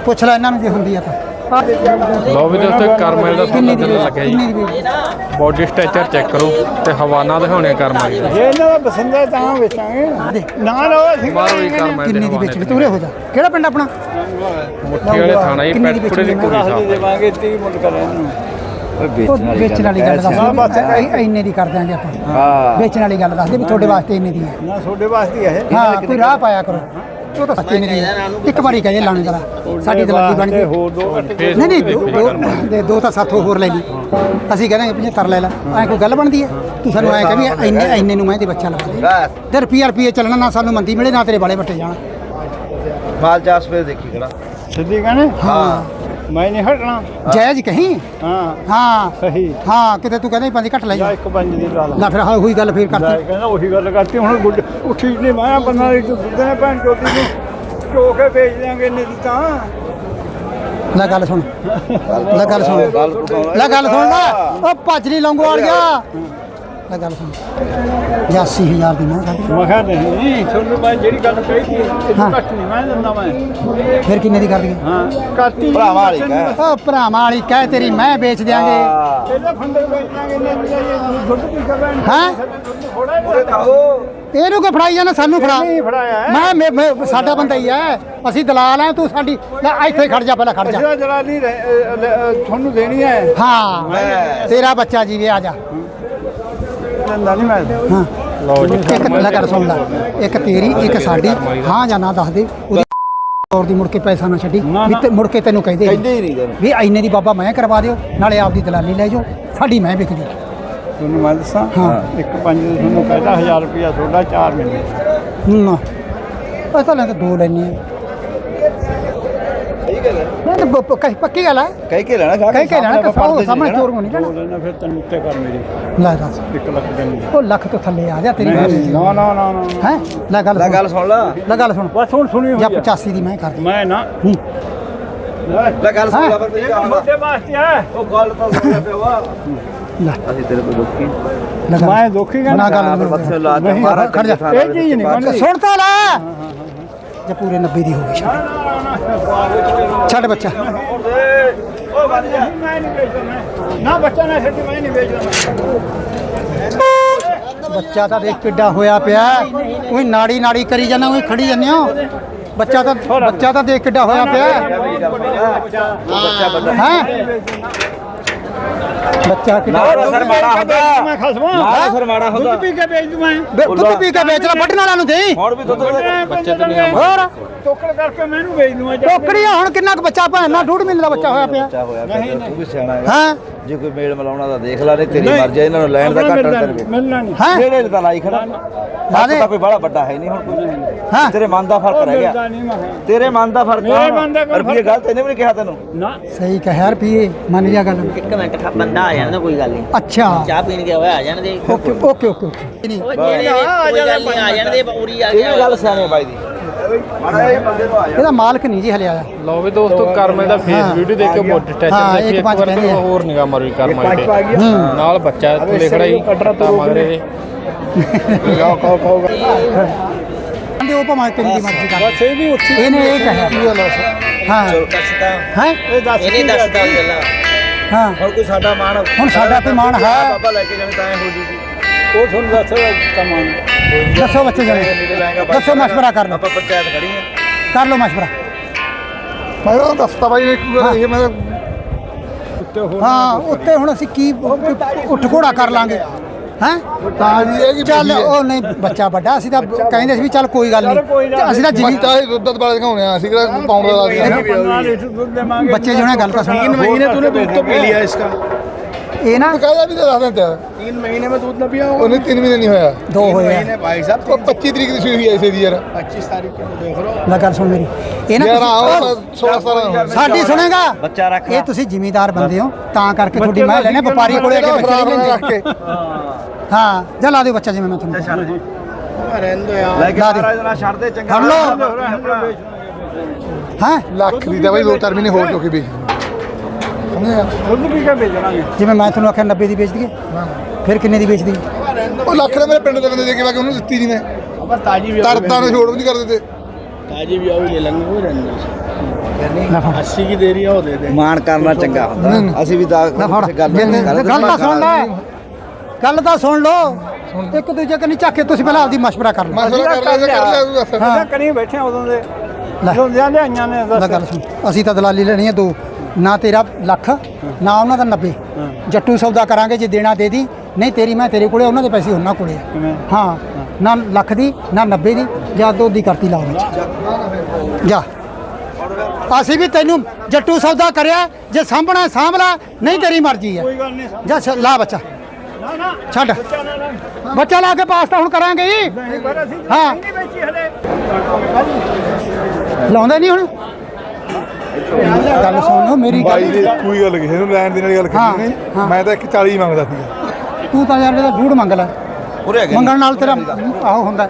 ਪੁੱਛ ਲੈ ਇਹਨਾਂ ਨੂੰ ਜੇ ਹੁੰਦੀ ਆ ਤਾਂ। ਲਓ ਵੀ ਦੋਸਤੋ ਕਰਮਲ ਦਾ ਸੌਦਾ ਕਿੰਨੀ ਦੀ ਚੱਲਣ ਲੱਗਾ ਕਿੰਨੀ ਜੀ ਬੋਡੀ ਸਟ੍ਰਕਚਰ ਚੈੱਕ ਕਰੋ ਤੇ ਹਵਾਨਾ ਦਿਖਾਉਣੇ ਕਰਮਲ ਦੇ ਜੇ ਇਹਨਾਂ ਦਾ ਪਸੰਦ ਤਾਂ ਵੇਚਾਂਗੇ। ਨਾ ਲਓ ਅਸੀਂ ਮਾਰੋ ਜੀ ਕਰਮਲ ਦੇ ਕਿੰਨੀ ਦੀ ਹਵਾਨੇ ਵੇਚਣੀ? ਤੂੰ ਉਰੇ ਹੋ ਜਾ। ਕਿਹੜਾ ਪਿੰਡ ਆਪਣਾ? ਮੁੱਠੀ ਵਾਲੇ ਥਾਣਾ ਜੀ ਪੈਟਪੁਰੇ ਦੀ ਕੁੜੀ ਸਾਹਿਬ ਦੇਵਾਂਗੇ 30 ਮੁੱਲ ਕਰ ਇਹਨੂੰ। ਉਹ ਵੇਚਣ ਵਾਲੀ ਗੱਲ ਦੱਸ ਵੀ ਇੰਨੇ ਦੀ ਕਰ ਦਿਆਂਗੇ ਆਪਾਂ। ਹਾਂ। ਵੇਚਣ ਵਾਲੀ ਗੱਲ ਦੱਸ ਦੇ ਵੀ ਤੁਹਾਡੇ ਵਾਸਤੇ ਇੰਨੇ ਦੀ ਹੈ। ਨਾ ਤੁਹਾਡੇ ਵਾਸਤੇ ਹੈ ਹਾਂ। ਕੋਈ ਰਾਹ ਪਾਇਆ ਕਰੋ। ਉਹ ਤਾਂ ਸੱਚੀ ਨਹੀਂ ਇੱਕ ਵਾਰੀ ਕਹੇ ਲਾਣੇ ਵਾਲਾ ਸਾਡੀ ਦਲਾਲੀ ਬਣ ਗਈ। ਹੋਰ ਦੋ ਨਹੀਂ ਨਹੀਂ ਦੋ- ਦੋ ਦੇ ਦੋ ਤਾਂ ਸਾਥੋਂ ਹੋਰ ਲੈ ਲਈ। ਅਸੀਂ ਕਹਿੰਦੇ 75 ਲੈ ਲੈ। ਐ ਕੋਈ ਗੱਲ ਬਣਦੀ ਹੈ? ਤੂੰ ਸਾਨੂੰ ਐ ਕਹ ਵੀ ਇੰਨੇ ਇੰਨੇ ਨੂੰ ਮੈਂ ਤੇ ਬੱਚਾ ਦੇ ਤੇ ਰੁਪਈਆ ਰੁਪਈਏ ਚੱਲਣਾ ਨਾ ਸਾਨੂੰ ਮੰਦੀ ਮਿਲੇ ਨਾ ਤੇਰੇ ਵਾਲੇ ਵੱਟੇ ਜਾਣ। ਮਾਲ ਚਾਸ ਫੇਰ ਦੇਖੀ ਖੜਾ। ਸਿੱਧੀ ਕਹਿੰਦੇ ਹਾਂ। ਮੈਂ ਨਹੀਂ ਹਟਣਾ। ਜਾਇਜ਼ ਕਹੀਂ? ਹਾਂ। ਹਾਂ। ਸਹੀ। ਹਾਂ ਕਿਤੇ ਤੂੰ ਕਹਿੰਦਾ ਪੰਜ ਘੱਟ ਲੈ ਜਾਂ ਇੱਕ ਪੰਜ ਦੀ ਲਾ ਲਾ ਨਾ ਫਿਰ ਹਾਂ ਹੋਈ ਗੱਲ ਫੇਰ ਲੈ ਕਰਤੀ ਕਹਿੰਦਾ ਉਹੀ ਗੱਲ ਕਰਤੀ। ਹੁਣ ਗੁੱਡ ਉੱਠੀ ਨਹੀਂ ਮੈਂ ਬੰਨਾ ਇੱਕ ਦੁੱਧੇ ਨੇ ਭੈਣ ਚੋਦੀ ਨੂੰ ਚੋ ਕੇ ਵੇਚ ਦਿਆਂਗੇ ਦੀ ਤਾਂ। ਲੈ ਗੱਲ ਸੁਣ। ਲੈ ਗੱਲ ਸੁਣ। ਲੈ ਗੱਲ ਸੁਣ ਲੈ। ਉਹ ਭੱਜ ਨਹੀਂ ਲੰਗੋ ਵਾਲਿਆ ਲੈ ਗੱਲ ਸੁਣ। 80000 ਦੀ ਮੈਂ ਕਹਿੰਦੀ ਮੈਂ ਕਿਹਾ ਨਹੀਂ ਤੁਹਾਨੂੰ ਮੈਂ ਜਿਹੜੀ ਗੱਲ ਕਹੀ ਸੀ ਇਹ ਹਾਂ। ਘੱਟ ਨਹੀਂ ਮੈਂ ਦਿੰਦਾ ਮੈਂ। ਫਿਰ ਕਿੰਨੇ ਦੀ ਕਰ ਦਈਏ? ਹਾਂ ਕਰਤੀ ਭਰਾਵਾਂ ਵਾਲੀ ਕਹਿ। ਉਹ ਭਰਾਵਾਂ ਵਾਲੀ ਕਹਿ ਤੇਰੀ ਮੈਂ ਵੇਚ ਦਿਆਂਗੇ। ਇਹਦਾ ਫੰਡੇ ਵੇਚ ਲਾਂਗੇ ਇੰਨੇ ਦੀ ਇਹ ਦੁੱਧ ਕੀ ਕਰਨਾ ਹੈਂ? ਥੋੜਾ ਜਿਹਾ ਇਹਨੂੰ ਕੋ ਫੜਾਈ ਜਾਣਾ ਸਾਨੂੰ ਫੜਾ। ਨਹੀਂ ਫੜਾਇਆ ਹੈ। ਮੈਂ ਮੈਂ- ਮੈਂ ਸਾਡਾ ਬੰਦਾ ਹੀ ਹੈ। ਅਸੀਂ ਦਲਾਲ ਆ ਤੂੰ ਸਾਡੀ ਲੈ ਇੱਥੇ ਖੜ ਜਾ ਪਹਿਲਾਂ ਖੜ ਜਾ। ਅਸਰਾ ਜਲਾ ਨਹੀਂ ਰਹਿ- ਅ, ਅ, ਅ, ਤੁਹਾਨੂੰ ਦੇਣੀ ਹੈ। ਹਾਂ। ਤੇਰਾ ਬੱਚਾ ਜੀਵੇ ਆ ਜਾ। ਦਿੰਦਾ ਨਹੀਂ ਮੈਂ। ਹਾਂ। ਲਓ ਜੀ। ਇੱਕ ਲੈ ਕਰ ਸੁਣ ਲੈ ਇੱਕ ਤੇਰੀ ਇੱਕ ਸਾਡੀ। ਹਾਂ ਜਾਂ ਨਾ ਦੱਸ ਦੇ। ਉਹਦੀ ਔਰ ਦੀ ਮੁੜ ਕੇ ਪੈਸਾ ਨਾ ਛੱਡੀ। ਨਾ, ਵੀ ਤੇ ਮੁੜ ਕੇ ਤੈਨੂੰ ਕਹਿੰਦੇ ਕਹਿੰਦੇ ਹੀ ਨਹੀਂ ਤੈਨੂੰ ਵੀ ਐਨੇ ਦੀ ਬਾਬਾ ਮੈਂ ਕਰਵਾ ਦਿਓ ਨਾਲੇ ਆਪਦੀ ਦਲਾਲੀ ਲੈ ਜਾਓ। ਸਾਡੀ ਮੈਂ ਵਿਕ ਜੂ ਤੁਹਾਨੂੰ ਮੈਂ ਦੱਸਾਂ? ਹਾਂ। ਇੱਕ ਪੰਜ ਦੇ ਤੁਹਾਨੂੰ ਕਹਿੰਦਾ 1000 ਰੁਪਇਆ ਤੁਹਾਡਾ 4 ਮਹੀਨੇ। ਨਾ। ਪੈਸਾ ਲੈ ਤਾਂ ਦੋ ਲੈਣੇ ਆ। ਨਹੀਂ ਤੇ ਪ- ਪ- ਪੱਕੀ ਗੱਲ ਹੈ ਕਹਿ ਕੇ ਲੈਣਾ ਕਹਿ ਕੇ ਲੈਣਾ ਕਿ ਸਾਹਮਣੇ ਸਾਹਮਣੇ ਚੋਰ ਕੋ ਨਹੀਂ ਦੋ ਲੈਣਾ ਫਿਰ ਤੈਨੂੰ ਉੱਤੇ ਕਰ ਮੇਰੀ ਲੈ ਦੱਸ 1 ਲੱਖ ਦੇਣੀ ਉਹ ਲੱਖ ਤੋਂ ਥੱਲੇ ਆ ਜਾ ਤੇਰੀ ਨਹੀਂ ਨਾ ਨਾ ਨਾ ਨਾ ਹੈ ਲੈ ਗੱਲ ਲੈ ਸੁਣ ਗੱਲ ਸੁਣ ਲਾ ਲੈ ਗੱਲ ਸੁਣ ਬਸ ਹੁਣ ਸੁਣੀ ਜਾਂ ਹੋਈ ਆ। 85 ਦੀ ਮੈਂ ਕਰ ਦੂੰ ਮੈਂ ਨਾ ਹੂੰ। ਲੈ ਗੱਲ ਸੁਣ ਲਾ ਤੇਰੀ ਇਹ ਕਹਾਣੀ ਮੁੱਦੇ ਵਾਸਤੇ ਹੈ ਉਹ ਗੱਲ ਤਾਂ ਸੁਣ ਲੈ ਪਿਓ ਵਾ ਲੈ ਅਸੀਂ ਤੇਰੇ ਕੋਲ ਦੁੱਖੀ ਲੈ ਗੱਲ ਮੈਂ ਦੁਖੀ ਕਹਿੰਦਾ ਗੱਲ ਪਰ ਬੱਥੇ ਲਾ ਨਹੀਂ, ਕੇ ਮਾਰਾ ਖੜ ਜਾ। ਇਹ ਚੀਜ਼ ਨਹੀਂ ਬਣਦੀ ਸੁਣ ਤਾਂ ਲੈ ਜੇ ਪੂਰੇ 90 ਦੀ ਹੋ ਗਈ ਛੱਡ। ਛੱਡ ਬੱਚਾ। ਉਹ ਬੰਦ ਜਾ ਮੈਂ ਨਹੀਂ ਵੇਚਦਾ ਮੈਂ ਨਾ ਬੱਚਾ ਨਾ ਛੱਡੀ ਮੈਂ ਨਹੀਂ ਵੇਚਦਾ ਬੱਚਾ ਤਾਂ ਦੇਖ ਕਿੱਡਾ ਹੋਇਆ ਪਿਆ। ਉਹੀ ਨਾੜੀ ਨਾੜੀ ਕਰੀ ਜਾਂਦਾ ਉਹੀ ਖੜੀ ਜਾਂਦੇ ਹੋ। ਬੱਚਾ ਤਾਂ ਬੱਚਾ ਤਾਂ ਦੇਖ ਕਿੱਡਾ ਹੋਇਆ ਪਿਆ। ਹੈ? ਬੱਚਾ ਕਿੱਡਾ ਨਾ ਸਰ ਮਾੜਾ ਹੁੰਦਾ। ਮੈਂ ਖਸਮਾ। ਨਾ ਸਰ ਮਾੜਾ ਹੁੰਦਾ। ਦੁੱਧ ਪੀ ਕੇ ਵੇਚ ਦੂੰ ਮੈਂ। ਦੁੱਧ ਪੀ ਕੇ ਵੇਚ ਲੈ ਵੱਢਣ ਵਾਲਿਆਂ ਨੂੰ ਦੇਈ ਹੁਣ ਵੀ ਦੁੱਧ ਬੱਚੇ ਤੇ ਹੋਰ? ਟੋਕੜ ਕਰਕੇ ਮੈਨੂੰ ਵੇਚ ਦੂੰ ਅੱਜ ਟੋਕੜੀਆਂ ਹੁਣ ਕਿੰਨਾ ਕੁ ਬੱਚਾ ਭੈਣ ਨਾਲ ਡੂਢ ਮਹੀਨੇ ਦਾ ਬੱਚਾ ਹੋਇਆ ਪਿਆ। ਪਿਆ ਤੂੰ ਵੀ ਸਿਆਣਾ ਹੈ। ਹਾਂ। ਜੇ ਕੋਈ ਮੇਲ ਮਲਾਉਣਾ ਤਾਂ ਦੇਖ ਲੈ ਨਹੀਂ ਤੇਰੀ ਮਰਜ਼ੀ ਹੈ, ਇਹਨਾਂ ਨੂੰ ਲੈਣ ਦਾ ਘੱਟ ਤੇਰੇ ਮਿਲਣਾ ਨਹੀਂ। ਹੈ। ਜਿਹੜੇ ਤਾਂ ਲਾਈ ਖੜਾ ਲਾਦੇ। ਤਾਂ ਕੋਈ ਬੜਾ ਵੱਡਾ ਹੈ ਨਹੀਂ ਹੁਣ। ਕੋਈ ਹਾਂ। ਤੇਰੇ ਮਨ ਦਾ ਫ਼ਰਕ ਰਹਿ ਗਿਆ। ਨਹੀਂ ਮੈਂ। ਤੇਰੇ ਮਨ ਦਾ ਫ਼ਰਕ ਮਨ ਕੋਈ ਰੁਪਏ ਗਲਤ ਇਹਨੇ ਵੀ ਨਹੀਂ ਕਿਹਾ ਤੈਨੂੰ। ਨਾ। ਸਹੀ ਕਹਿਆ ਰੁਪਈਏ ਮੰਨ ਜਾ ਗੱਲ। ਮਿੰਟ ਖਾ- ਬੰਦਾ ਆ ਜਾਣਾ ਕੋਈ ਗੱਲ ਨਹੀਂ। ਅੱਛਾ। ਚਾਹ ਪੀਣ ਗਿਆ ਹੋਇਆ ਆ ਜਾਣ ਦੇ ਓਕੇ ਓਕੇ ਓਕੇ। ਓਕੇ ਨਹੀਂ ਉਹ ਜਿਹੜੇ ਗੱਲ ਨਹੀਂ ਆ ਜਾਣ ਦੇ ਉਰੀ ਆ ਇਹ ਗਿਆ ਗੱਲ ਸਿਆਣੇ ਬਾਈ ਦੀ। ਮਾੜਾ ਇਹ ਬੰਦੇ ਨੂੰ ਆ ਜਾ ਇਹਦਾ ਮਾਲਕ ਨਹੀਂ ਜੀ ਹਲੇ ਆਇਆ। ਲਓ ਵੀ ਦੋਸਤੋ ਕਰਮੇ ਦਾ ਫੇਸ ਹਾਂ। ਵੀਡੀਓ ਦੇਖ ਕੇ ਬੋਡੀ ਹਾਂ, ਸਟ੍ਰਕਚਰ ਇੱਕ ਦੇਖੀ ਇੱਕ ਪੰਜ ਵਾਰ ਕਹਿੰਦੇ ਆ। ਹੋਰ ਨਿਗਾਹ ਮਾਰੋ ਜੀ ਕਰਮਾ ਪੰਜ ਤੇ ਹੂੰ। ਨਾਲ ਬੱਚਾ ਥੱਲੇ ਖੜਾ ਹੀ ਕੱਟਾ ਮਗਰੇ। ਦੇ ਕਹੋ ਕਹੋ ਕਹੋ ਕਹਿੰਦੇ ਉਹ ਭਾਵੇਂ ਕਿੰਨੀ ਦੀ ਮਰਜ਼ੀ ਕਰ। ਬਸ ਇਹ ਵੀ ਉੱਠੀ ਇਹਨੇ ਇਹ ਕਹਿਆ ਹਾਂ। ਦੱਸਦਾ। ਹੈ? ਇਹ ਦੱਸ ਇਹਨੇ ਦੱਸਦਾ ਗੱਲ ਹਾਂ। ਹੁਣ ਕੋਈ ਸਾਡਾ ਮਾਣ ਹੁਣ ਸਾਡਾ ਕੋਈ ਮਾਣ ਹੈ। ਬਾਬਾ ਲੈ ਕੇ ਜਾਣੇ ਤਾਂ ਐ ਹੋ ਜੂਗੀ। ਉਹ ਤੁਹਾਨੂੰ ਦੱਸ ਕਮਾਨ ਦੱਸੋ ਬੱਚੇ ਜਣੇ। ਦੱਸੋ ਮਸ਼ਵਰਾ ਕਰ ਲਓ ਆਪਾਂ ਪੰਚਾਇਤ ਖੜੀ ਆ। ਕਰ ਲਓ ਮਸ਼ਵਰਾ। ਮੈਂ ਤਾਂ ਦੱਸਤਾ ਬਾਈ ਇੱਕ ਵਾਰ ਇਹ ਮੈਂ ਉੱਤੇ ਹੋਰ ਹਾਂ ਉੱਤੇ ਹੁਣ ਅਸੀਂ ਕੀ ਉੱਠ ਘੋੜਾ ਕਰ ਲਾਂਗੇ। ਹੈਂ ਤਾਂ ਜੀ ਇਹ ਕੀ ਚੱਲ ਉਹ ਨਹੀਂ ਬੱਚਾ ਵੱਡਾ ਅਸੀਂ ਤਾਂ ਕਹਿੰਦੇ ਸੀ ਵੀ ਚੱਲ ਕੋਈ ਗੱਲ ਨਹੀਂ ਤੇ ਅਸੀਂ ਤਾਂ ਜਿਮੀ ਬੱਚਾ ਹੀ ਦੁੱਧ ਵਾਲੇ ਦਿਖਾਉਣੇ ਆ ਅਸੀਂ ਕਿਹੜਾ ਪਾਉਂਡ ਦਾ ਲਾ ਕੇ 15 ਲੀਟਰ ਦੁੱਧ ਦੇਵਾਂਗੇ ਬੱਚੇ ਜਿਹਨੇ ਗੱਲ ਤਾਂ ਸੁਣ महीने तूने दूध तो पी लिया इसका ਇਹ ਨਾ ਕਾਹਦਾ ਵੀ ਤਾਂ ਦੱਸ ਦਿੰਦੇ ਆ तीन महीने में दूध न पिया ਉਹਨੇ 3 ਮਹੀਨੇ ਨਹੀਂ ਹੋਇਆ ਦੋ ਹੋਏ ਆ भाई साहब ਉਹ 25 ਤਰੀਕ ਦੀ ਸੂਈ ਹੋਈ ਐ ਇਸੇ ਦੀ ਯਾਰ पच्चीस तारीख को देख लो ਲੈ ਗੱਲ ਸੁਣ ਮੇਰੀ ਇਹ ਨਾ ਯਾਰ ਤੁਸੀਂ- ਆਓ 16 17 ਸਾਡੀ ਸੁਣੇਗਾ ਬੱਚਾ ਰੱਖ ਇਹ ਤੁਸੀਂ ਜ਼ਿਮੀਦਾਰ ਬੰਦੇ ਹੋ ਤਾਂ ਕਰਕੇ ਤੁਹਾਡੀ ਮੈਂ ਲੈਣੇ ਵਪਾਰੀ ਕੋਲੇ ਆ ਕੇ ਬੱਚੇ ਨਹੀਂ ਰੱਖ ਲੈਂਦੇ ਕੇ ਹਾਂ ਜਾ ਲਾ ਦਿਓ ਬੱਚਾ ਜਿਵੇਂ ਮੈਂ ਤੁਹਾਨੂੰ ਕਿਹਾ। रहने यार ਲਾ ਦਿਓ ਫੜ ਲਓ ਹਾਂ ਲੱਖ ਦੀ ਤਾਂ ਬਈ ਦੋ ਚਾਰ ਮਹੀਨੇ ਹੋਰ ਚੁੱਕੇ ਵੀ ਦਿੰਦੇ ਆ ਦੁੱਧ ਵੀ ਕੇ ਭੇਜਣਾਗੇ ਜਿਵੇਂ ਮੈਂ ਤੁਹਾਨੂੰ ਆਖਿਆ 90 ਦੀ ਵੇਚ ਦਈਏ ਫਿਰ ਕਿੰਨੇ ਦੀ ਵੇਚ ਉਹ ਲੱਖ ਦਾ ਮੇਰੇ ਪਿੰਡ ਦੇ ਬੰਦੇ ਦੇ ਕੇ ਬਾਕੀ ਉਹਨੂੰ ਗੱਲ ਤਾਂ ਸੁਣ ਲੈ। ਲਓ। ਇੱਕ ਦੂਜੇ ਕਨੀ ਚੱਕ ਕੇ ਤੁਸੀਂ ਪਹਿਲਾਂ ਆਪਦੀ ਮਸ਼ਵਰਾ ਕਰ ਲਓ। ਮਸ਼ਵਰਾ ਕਰ ਲਿਆ ਕਰ ਲਿਆ ਕਰੀ ਬੈਠੇ ਉਦੋਂ ਦੇ। ਲੋਂਦਿਆਂ ਦੇ ਆਈਆਂ ਨੇ ਅਸੀਂ ਤਾਂ ਦਲਾਲੀ ਲੈਣੀ ਹੈ ਦੋ। ਨਾ ਤੇਰਾ ਲੱਖ ਨਾ ਉਹਨਾਂ ਦਾ 90 ਜੱਟੂ ਸੌਦਾ ਕਰਾਂਗੇ ਜੇ ਦੇਣਾ ਦੇ ਦੀ। ਨਹੀਂ ਤੇਰੀ ਮੈਂ ਤੇਰੇ ਕੋਲੇ ਉਹਨਾਂ ਦੇ ਪੈਸੇ ਉਹਨਾਂ ਕੋਲੇ ਆ। ਹਾਂ ਨਾ ਲੱਖ ਦੀ ਨਾ 90 ਦੀ ਜਾਂ ਦੋ ਦੀ ਕਰਤੀ ਲਾ ਵਿੱਚ। ਜਾ। ਅਸੀਂ ਵੀ ਤੈਨੂੰ ਜੱਟੂ ਸੌਦਾ ਕਰਿਆ ਜੇ ਸਾਂਭਣਾ ਸਾਂਭ ਲੈ ਨਹੀਂ ਤੇਰੀ ਮਰਜ਼ੀ ਹੈ ਕੋਈ ਗੱਲ ਨਹੀਂ ਜਾ ਲਾ ਬੱਚਾ। ਨਾ ਨਾ। ਛੱਡ। ਬੱਚਾ ਲਾ ਕੇ ਪਾਸ ਤਾਂ ਹੁਣ ਕਰਾਂਗੇ ਅਸੀਂ ਹਾਂ। ਲਾਉਂਦੇ ਨਹੀਂ ਹੁਣ? ਗੱਲ ਸੁਣੋ ਮੇਰੀ ਬਾਈ ਗੱਲ ਦੀ ਕੋਈ ਗੱਲ ਕਿਸੇ ਨੂੰ ਲੈਣ ਦੇਣ ਵਾਲੀ ਗੱਲ ਹਾਂ। ਨਹੀਂ। ਮੈਂ ਤਾਂ 140 ਮੰਗਦਾ ਸੀਗਾ। ਤੂੰ ਤਾਂ ਯਾਰ ਇਹਦਾ ਝੂੜ ਮੰਗ ਲੈ। ਉਰੇ ਹੈਗੇ ਮੰਗਣ ਨਾਲ ਤੇਰਾ ਆਹੋ ਹੁੰਦਾ।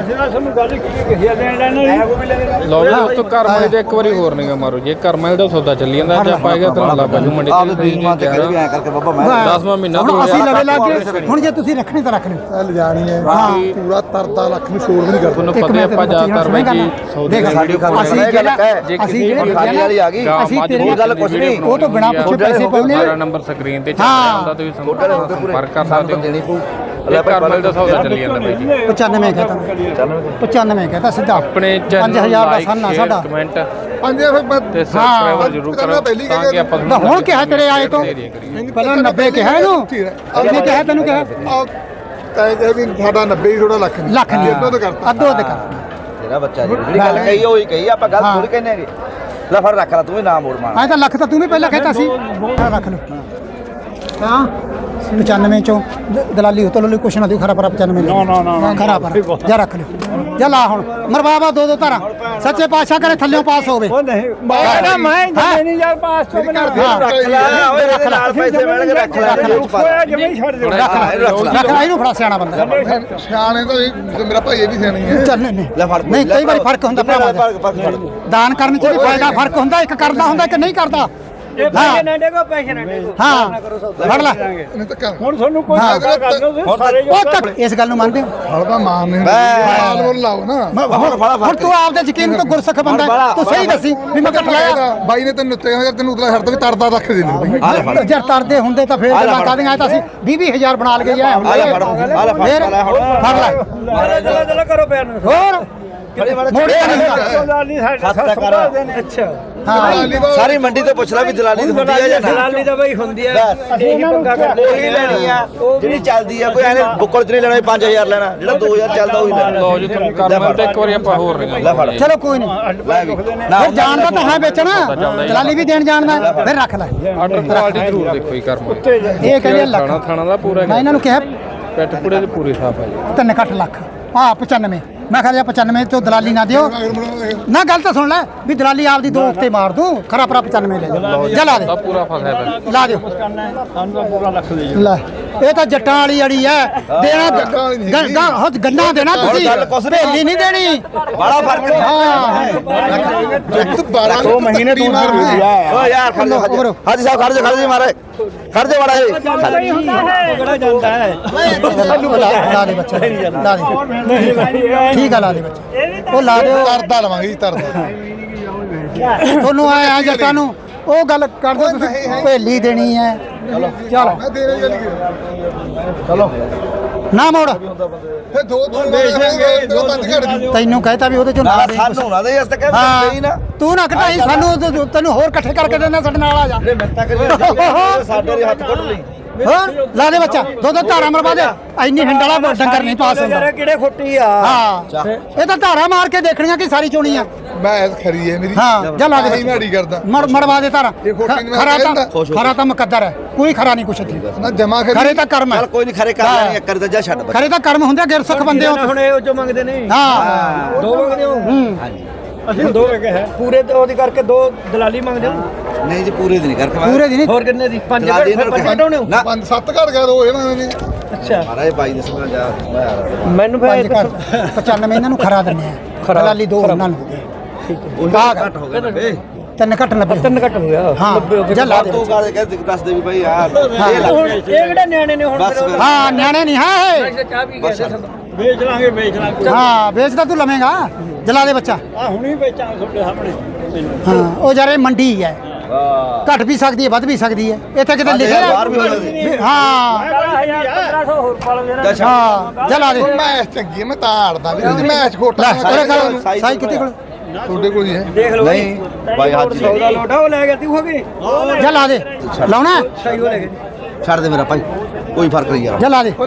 ਅਸੀਂ ਤਾਂ ਤੁਹਾਨੂੰ ਗੱਲ ਕੀ ਕਹੀ ਆ ਦੇਣ ਲੈਣ ਵਾਲੀ ਲਓ ਜੀ ਦੋਸਤੋ ਕਰਮਲ ਦੇ ਇੱਕ ਵਾਰੀ ਹੋਰ ਨਿਗਾ ਮਾਰੋ। ਜੇ ਕਰਮਲ ਦਾ ਸੌਦਾ ਚੱਲੀ ਜਾਂਦਾ ਜੇ ਆਪਾਂ ਹੈਗਾ ਤਾਂ ਲਾ ਬਾਜੂ ਮੰਡੀ ਆਪਦੇ ਤੇ ਦੀਨ ਮਾਂ ਤੇ ਕਰੀ ਐ ਕਰਕੇ ਬਾਬਾ ਮੈਂ ਦਸਵਾਂ ਮਹੀਨਾ ਹੁਣ ਤੋਂ ਅਸੀਂ। ਲਵੇ ਲੱਗੇ ਹੁਣ ਜੇ ਤੁਸੀਂ ਰੱਖਣੀ ਤਾਂ ਰੱਖ ਲਿਓ। ਚੱਲ ਜਾਣੀ ਹੈ। ਹਾਂ। ਪੂਰਾ ਤਰਤਾ ਲੱਖ ਨੂੰ ਛੋੜ ਵੀ ਨਹੀਂ ਕਰਦਾ। ਤੁਹਾਨੂੰ ਇੱਕ ਪਤਾ ਆਪਾਂ ਜ਼ਿਆਦਾਤਰ ਬਾਈ ਜੀ ਦੇਖ, ਸੌਦੇ ਸਾਡੀ ਗੱਲ ਅਸੀਂ ਗੱਲ ਜੇ ਅਸੀਂ ਕਿਸੇ ਜਿਹੜੇ ਖਾਲੀ ਵਾਲੀ ਆ ਗਈ। ਅਸੀਂ ਤੇਰੇ ਗੱਲ ਕੁਛ ਨਹੀਂ, ਉਹ ਤੋਂ ਬਿਨਾਂ ਪੁੱਛੇ ਪੈਸੇ ਪਾਉਣੇ ਸਾਰਾ ਨੰਬਰ ਸਕਰੀਨ ਤੇ ਚੱਲ। ਰਿਹਾ ਹੁੰਦਾ ਤੁਸੀਂ ਸੰਪਰਕ ਕਰ ਸਕਦੇ ਹੋ। ਦੇਣੀ ਪਊ ਇਹ ਕਰਮਲ ਦਾ ਸੌਦਾ ਚੱਲੀ ਜਾਂਦਾ ਬਾਈ ਜੀ। 95 ਕਹਤਾ। 95 ਕਹਤਾ। ਸਿੱਧਾ। ਆਪਣੇ ਚੈਨਲ 5000 ਦਾ ਲਾਈਕ ਸੰਨਾ ਸ਼ੇਅਰ ਸਾਡਾ। ਕਮੈਂਟ ਪੰਜ ਫਿਰ ਮੈਂ ਤੇ ਸਬਸਕ੍ਰਾਈਬਰ ਜ਼ਰੂਰ ਕਰੋ ਤਾਂ ਕਿ ਆਪਾਂ ਤਾਂ ਹੁਣ ਕਿਹਾ ਤੇਰੇ ਆਏ ਤੋਂ? ਪਹਿਲਾਂ 90 ਕਿਹਾ ਇਹਨੂੰ? ਕਿੰਨੇ ਕਿਹਾ ਤੈਨੂੰ ਕਿਹਾ? ਤੈਂ ਕਿਹਾ ਵੀ ਸਾਡਾ 90 ਹੀ ਥੋੜਾ ਲੱਖ ਨਹੀਂ। ਲੱਖ ਨਹੀਂ। ਅੱਧੋ ਤਾਂ ਕਰਤਾ। ਅੱਧੋ ਤੇ ਕਰ ਤੇਰਾ ਬੱਚਾ ਜੀ ਜਿਹੜੀ ਗੱਲ ਕਹੀ ਉਹੀ ਕਹੀ ਆਪਾਂ ਗੱਲ ਹਾਂ। ਥੋੜੀ ਕਹਿੰਦੇ ਹੈਗੇ। ਲੈ ਫੜ ਰੱਖ ਲੈ ਤੂੰ ਵੀ ਨਾਮ ਮੋੜ ਮਾਰ। ਐ ਤਾਂ ਲੱਖ ਤਾਂ ਤੂੰ ਵੀ ਪਹਿਲਾਂ ਕਹਿਤਾ ਸੀ। ਰੱਖ ਲਓ। ਹਾਂ 95 ਚੋਂ ਦ- ਦਲਾਲੀ ਉਤੋਂ ਲੈ ਲਈ ਕੁਛ ਨਾ ਦਿਓ ਖਰਾ ਪਰਾ 95 ਨਾ, ਨਾ, ਨਾ। ਖਰਾ ਪਰਾ ਜਾ ਰੱਖ ਲਿਓ। ਜਾ ਲਾ ਹੁਣ ਮਰਵਾਵਾ ਦੋ ਦੋ ਧਾਰਾਂ। ਸੱਚੇ ਪਾਤਸ਼ਾਹ ਕਰੇ ਥੱਲਿਓਂ ਪਾਸ ਹੋਵੇ। ਉਹ ਨਹੀਂ ਮੈਂ ਨਾ ਮੈਂ ਜਿੰਨੇ ਨਹੀਂ ਯਾਰ ਪਾਸ ਤੋਂ ਬਣਾ ਹਾਂ। ਰੱਖ ਲੈ। ਓਏ ਇਹਦੇ ਨਾਲ ਪੈਸੇ ਮਿਲਣਗੇ ਰੱਖ ਲੈ। ਇਹਦੇ ਵਿੱਚ ਪਾ ਲੈ। ਉਹ ਜਮੇ ਹੀ ਛੱਡ ਦਿਓ। ਰੱਖ ਲੈ। ਰੱਖ ਲੈ। ਇਹਨੂੰ ਫੜਾ ਸਿਆਣਾ ਬੰਦਾ। ਸਿਆਣੇ ਤਾਂ ਇਹ- ਮੇਰਾ ਭਾਈ ਇਹ ਵੀ ਸਿਆਣੀ ਹੈ ਚੱਲ ਨਹੀਂ ਨਹੀਂ। ਲੈ ਫੜ ਨਹੀਂ ਕਈ ਵਾਰੀ ਫ਼ਰਕ ਹੁੰਦਾ ਭਰਾਵਾਂ ਦਾ। ਦਾਨ ਕਰਨ ਚ ਵੀ ਫਾਇਦਾ ਫ਼ਰਕ ਹੁੰਦਾ ਇੱਕ ਕਰਦਾ ਹੁੰਦਾ ਇੱਕ ਨਹੀਂ ਕਰਦਾ। ਇਹ ਪੈਸੇ ਨਾ ਦੇਗੋ ਪੈਸੇ ਨਾ ਦੇਗੋ ਹਾਂ। ਫੜ ਲੈ। ਇਹਨੇ ਤਾਂ ਕਰ ਹੁਣ ਤੁਹਾਨੂੰ ਕੋਈ ਹਾਂ। ਗੱਲ ਕਰ ਤੁਸੀਂ ਸਾਰੇ ਜੋ ਉਹ ਤੱਕ ਇਸ ਗੱਲ ਨੂੰ ਮੰਨਦੇ ਹੋ? ਹਲਦਾ ਮਾਨ ਨਹੀਂ ਬੈ। ਹਾਲ ਬੋਲ ਲਾਓ ਨਾ। ਹੁਣ ਹੁਣ ਤੂੰ ਆਪਦੇ ਯਕੀਨ ਤੋਂ ਗੁਰਸਖ ਬੰਦਾ ਹੈ। ਤੂੰ ਸਹੀ ਦੱਸੀ ਵੀ ਮੈਂ ਕੱਟ ਲਾਇਆ। ਬਾਈ ਨੇ ਤੈਨੂੰ ਉੱਤੇ ਕਹਿੰਦਾ ਤੈਨੂੰ ਉਤਲਾ ਛੱਡ ਦੇ ਤਰਦਾ ਰੱਖ ਦੇ ਨਹੀਂ ਜਰ ਤਰਦੇ ਹੁੰਦੇ ਤਾਂ ਫੇਰ ਗੱਲਾਂ ਕਾਦੀਆਂ ਤਾਂ ਅਸੀਂ 20 20000 ਬਣਾ ਲਗੇ ਫੇਰ ਫੜ ਲੈ। ਮਾਰੇ ਕਰੋ ਪਿਆਰ ਨੂੰ ਹੋਰ? ਮੋੜ ਨਹੀਂ ਸਾਡੇ ਅੱਛਾ। ਹਾਂ। ਸਾਰੀ ਮੰਡੀ ਤੋਂ ਪੁੱਛ ਲੈ ਵੀ ਦਲਾਲੀ ਹੁੰਦੀ ਹੈ ਜਾਂ ਨਾ। ਦਲਾਲੀ ਤਾਂ ਬਈ ਹੁੰਦੀ ਹੈ ਬਸ। ਅਸੀਂ ਇਹੀ ਪੰਗਾ ਕਰਦੇ ਉਹੀ ਲੈਣੀ ਆ ਜਿਹੜੀ ਚੱਲਦੀ ਆ ਕੋਈ ਐਨੇ ਬੁੱਕਲ ਚ ਨਹੀਂ ਲੈਣਾ 5000 ਲੈਣਾ ਜਿਹੜਾ 2000 ਚੱਲਦਾ ਉਹੀ ਲੈਣਾ। ਲਓ ਜੀ ਤੁਹਾਨੂੰ ਕਰਮਲ ਤੇ ਇੱਕ ਵਾਰੀ ਆਪਾਂ ਹੋਰ ਨਿਗਾ ਲੈ ਫੜ। ਚਲੋ ਕੋਈ ਨਹੀਂ। ਲੈ ਵੀ। ਫਿਰ ਜਾਣਦਾ ਤਾਂ ਹੈ ਵੇਚਣਾ। ਦਲਾਲੀ ਵੀ ਦੇਣ ਜਾਣਦਾ ਹੈ। ਫਿਰ ਰੱਖ ਲੈ। ਆਰਡਰ ਕੁਆਲਿਟੀ ਜ਼ਰੂਰ ਦੇਖੋ ਜੀ ਕਰਮਲ ਇਹ ਕਹਿੰਦੇ ਲੱਖ। ਥਾਣਾ ਦਾ ਪੂਰਾ ਮੈਂ ਇਹਨਾਂ ਨੂੰ ਕਿਹਾ ਪੈਟ ਪੂੜੇ ਦੇ ਪੂਰੀ ਸਾਫ਼ ਆ ਜੀ। ਤਿੰਨ ਕੱਟ ਲੱਖ। ਆ 95 ਮੈਂ ਕਿਹਾ ਜੀ 95 ਤੋਂ ਦਲਾਲੀ ਨਾ ਦਿਓ। ਨਾ ਗੱਲ ਤਾਂ ਸੁਣ ਲੈ ਵੀ ਦਲਾਲੀ ਆਪਦੀ ਦੋ ਉੱਤੇ ਮਾਰ ਦੂੰ ਖਰਾ ਪਰਾ 95 ਲੈ ਜਾ ਜਾ ਲਾ ਦੇ। ਪੂਰਾ ਫਸਿਆ ਪਿਆ ਲਾ ਦਿਓ। ਸਾਨੂੰ ਪੂਰਾ ਲੱਖ ਦੇ ਲੈ। ਇਹ ਤਾਂ ਜੱਟਾਂ ਵਾਲੀ ਅੜੀ ਐ ਦੇਣਾ ਗ- ਗ- ਹੋ ਗੰਨਾ ਦੇਣਾ ਤੁਸੀਂ। ਗੱਲ ਕੁਛ ਨਹੀਂ। ਭੇਲੀ ਨਹੀਂ ਦੇਣੀ। ਬੜਾ ਫ਼ਰਕ ਨਹੀਂ। ਹਾਂ। ਦੁੱਧ 12 ਦੋ ਮਹੀਨੇ ਤੂੰ ਮਾਰ ਨਾ ਦੇ ਓ ਯਾਰ। ਹਾਜੀ ਸਾਹਿਬ ਖੜ ਜਾ ਖੜ ਜਾ ਮਾਰੇ। ਖੜ ਜਾ ਬੜਾ ਇਹ ਬੜਾ ਜਾਂਦਾ ਹੈ। ਲਾ ਲਾ ਦੇ ਬੱਚਾ। ਲਾ ਦੇ ਨਹੀਂ ਨਹੀਂ ਠੀਕ ਆ ਲਾ ਦੇ ਬੱਚਾ। ਉਹ ਲਾ ਦਿਓ। ਤਰਦਾ ਲਵਾਂਗੇ ਜੀ ਤਰਦਾ। ਤੁਹਾਨੂੰ ਆਏ ਆ ਜੱਟਾਂ ਨੂੰ। ਉਹ ਗੱਲ ਕਰਦੇ ਤੁਸੀਂ। ਭੇਲੀ ਦੇਣੀ ਹੈ। ਚਲੋ। ਮੈਂ ਦੇਣੇ ਚੱਲੀ। ਨਾ ਮੋੜ। ਫਿਰ ਦੋ ਦੋ ਵੇਚਾਂਗੇ ਦੋ ਬੰਦ ਘੜ ਦੀ ਤੈਨੂੰ ਕਹਿਤਾ ਵੀ ਉਹਦੇ ਚੋਂ ਨਾ ਸਾਨੂੰ ਨਾ ਦੇ ਅਸ ਤੱਕ ਨਹੀਂ ਨਾ। ਤੂੰ ਨਾ ਘਟਾਈ ਸਾਨੂੰ ਤੇ ਤੈਨੂੰ ਹੋਰ ਇਕੱਠੇ ਕਰਕੇ ਦੇਣਾ ਸਾਡੇ ਨਾਲ ਆ ਜਾ। ਵੀਰੇ ਮਿੰਤਾ ਕਰੀ ਸਾਡੇ ਦੇ ਹੱਥ ਕੁੱਟ ਲਈ। ਲਾ ਦੇ ਬੱਚਾ। ਦੋ ਦੋ ਧਾਰਾ ਮਰਵਾ ਦੇ। ਐਨੀ ਹਿੰਡ ਵਾਲਾ ਡੰਗਰ ਨਹੀਂ ਪਾਸ ਹੁੰਦਾ ਯਾਰ ਕਿਹੜੇ ਖੁੱਟੀ ਆ? ਹਾਂ। ਇਹ ਤਾਂ ਧਾਰਾ ਮਾਰ ਕੇ ਦੇਖਣੀਆਂ ਕਿ ਸਾਰੀ ਚੋਣੀ ਆ। ਮੈਂ ਖਰੀ ਹੈ ਮੇਰੀ। ਹਾਂ ਜਾ ਲਾ ਦੇ ਨਹੀਂ ਮਾੜੀ ਕਰਦਾ। ਮੜ ਮੜਵਾ ਦੇ ਧਾਰਾ। ਖਰਾ। ਤਾਂ ਖਰਾ ਤਾਂ ਮੁਕੱਦਰ ਹੈ ਕੋਈ ਖਰਾ ਨਹੀਂ ਕੁਛ ਇੱਥੇ। ਨਾ ਜਮਾ ਖਰੀ। ਖਰੇ ਤਾਂ ਕਰਮ ਹੈ ਚੱਲ ਕੋਈ ਨਹੀਂ ਖਰੇ ਕਰ ਲੈਣੀ ਇੱਕ ਤਾਂ ਜਾ ਛੱਡ ਖਰੇ ਤਾਂ ਕਰਮ ਹੁੰਦੇ ਗਿਰਸੁਖ ਬੰਦੇ ਹੁਣ ਇਹ ਜੋ ਮੰਗਦੇ ਨੇ। ਹਾਂ। ਦੋ ਮੰਗਦੇ ਹੋ? ਹੂੰ। ਅਸੀਂ ਦੋ ਹੈਗੇ ਹੈ ਪੂਰੇ ਤੇ ਉਹਦੀ ਕਰਕੇ ਦੋ ਦਲਾਲੀ ਮੰਗਦੇ ਹੋ ਨਹੀਂ ਜੀ ਪੂਰੇ ਦੀ ਨਹੀਂ ਕਰ ਖਵਾ ਪੂਰੇ ਦੀ ਨਹੀਂ? ਹੋਰ ਕਿੰਨੇ ਦੀ? ਪੰਜ ਦਲਾਲੀ ਇਹਨਾਂ ਨੂੰ ਕਢਾਉਣੇ ਹੋ ਨਾ। ਪੰਜ ਸੱਤ ਘੜ ਗਿਆ ਦੋ ਇਹਨਾਂ ਨੇ ਅੱਛਾ। ਮਾਰਾ ਬਾਈ ਦੇ ਸਮਝ ਜਾ ਮੈਂ ਯਾਰ ਮੈਨੂੰ ਪੰਜ ਫਿਰ ਘਰ 95 ਇਹਨਾਂ ਨੂੰ ਖਰਾ ਦਿੰਨੇ ਆ। ਖਰਾ। ਦਲਾਲੀ ਦੋ ਉਹਨਾਂ ਨੂੰ ਦੇ ਉਹ ਆਹ ਘੱਟ ਹੋ ਗਿਆ ਨਾ ਬੇ। ਤਿੰਨ ਘੱਟ 90 ਤਿੰਨ ਘੱਟ ਹੋ ਗਿਆ। ਹਾਂ ਜਾ ਲਾ ਦੇ ਤੂੰ ਗੱਲ ਕਹਿ ਦੱਸ ਦੇ ਵੀ ਭਾਈ ਯਾਰ ਇਹ ਲੱਗ ਹੁਣ ਇਹ ਕਿਹੜੇ ਨਿਆਣੇ ਨੇ ਹੁਣ ਬਸ ਫਿਰ ਹਾਂ ਨਿਆਣੇ ਨਹੀਂ ਹੈ ਚਾਹ ਗਏ ਵੇਚ ਲਾਂਗੇ ਵੇਚ ਲਾਂਗੇ। ਹਾਂ ਵੇਚਦਾ ਤੂੰ ਲਵੇਂਗਾ। ਜਲਾ ਦੇ ਬੱਚਾ। ਆ ਹੁਣੀ ਵੇਚਾਂਗੇ ਤੁਹਾਡੇ ਸਾਹਮਣੇ। ਹਾਂ ਉਹ ਯਾਰ ਇਹ ਮੰਡੀ ਹੈ। ਵਾਹ। ਘਟ ਵੀ ਸਕਦੀ ਹੈ ਵੱਧ ਵੀ ਸਕਦੀ ਹੈ। ਇੱਥੇ ਕਿਤੇ ਲਿਖਿਆ ਹੋ? ਹਾਂ 1500 ਹੋਰ ਪਾ ਲਓ ਜਾ ਛੱਡ ਹਾਂ ਜਲਾ ਦੇ। ਮੈਚ ਚੰਗੀ ਮੈਂ ਤਾਂ ਆੜਦਾ ਵੀ ਮੈਚ ਖੋਟਾ ਲੈ ਮੈਂ ਕੋਲ ਸਾਈ ਕਿਤੇ ਕੋਲ ਤੁਹਾਡੇ ਕੋਲ ਹੀ ਹੈ। ਦੇਖ ਲਓ ਨਹੀਂ ਬਾਈ ਹੱਥ ਜੀ ਸੌਦਾ ਲੋਟਾ ਉਹ ਲੈ ਗਿਆ ਤੂੰ ਹੋ ਗਈ ਜਲਾ ਦੇ। ਲਾਉਣਾ? ਲੈ ਛੱਡ ਦੇ ਮੇਰਾ ਭਾਈ ਕੋਈ ਫ਼ਰਕ ਨਹੀਂ ਯਾਰ। ਜਲਾ ਦੇ। ਉਹ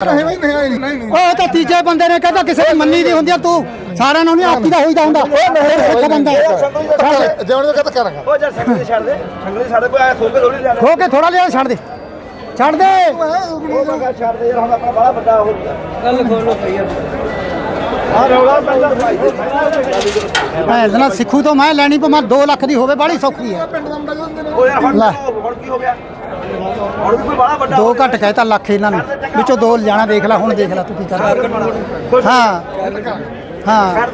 ਨਹੀਂ ਨਹੀਂ ਨਹੀਂ ਨਹੀਂ ਨਹੀਂ ਨਹੀਂ ਉਹ ਤਾਂ ਤੀਜੇ ਬੰਦੇ ਨੇ ਕਹਿੰਦਾ ਕਿਸੇ ਦੀ ਮੰਨੀ ਦੀ ਹੁੰਦੀ ਤੂੰ ਸਾਰਿਆਂ ਨੂੰ ਨਹੀਂ ਆਤੀ ਦਾ ਹੋਈਦਾ ਹੁੰਦਾ ਉਹ ਮੇਰੇ ਸਿੱਖ ਬੰਦਾ ਦਾ ਕਹਤਾ ਕਰਾਂਗਾ ਉਹ ਜਾ ਸੰਗਲੀ ਛੱਡ ਦੇ ਸੰਗਲੀ ਸਾਡੇ ਕੋਈ ਆਇਆ ਖੋਕੇ ਥੋੜੀ ਜਿਹਾ ਛੱਡ ਦੇ ਛੱਡ ਦੇ ਉਹ ਛੱਡ ਦੇ ਯਾਰ ਹੁਣ ਆਪਣਾ ਬੜਾ ਵੱਡਾ ਹੋ ਗਿਆ ਗੱਲ ਖੋਲੋ ਪਈ ਆ ਰੌਲਾ ਪੈਂਦਾ ਭਾਈ ਮੈਂ ਜਨਾ ਸਿੱਖੂ ਤੋਂ ਮੈਂ ਲੈਣੀ ਪਮਾ 2 ਲੱਖ ਦੀ ਹੋਵੇ ਬਾਹਲੀ ਸੌਖੀ ਹੈ ਉਹ ਯਾਰ ਹੁਣ ਲੈ। ਹੁਣ ਕੀ ਹੋ ਗਿਆ ਦੋ ਘੱਟ ਕਹਿਤਾ ਲੱਖ ਇਹਨਾਂ ਨੂੰ। ਵਿੱਚੋਂ ਦੋ ਲਿਜਾਣਾ ਦੇਖ ਲੈ ਹੁਣ ਦੇਖ ਲੈ ਤੂੰ ਕੀ ਕਰਦਾ ਹਾਂ। ਹਾਂ।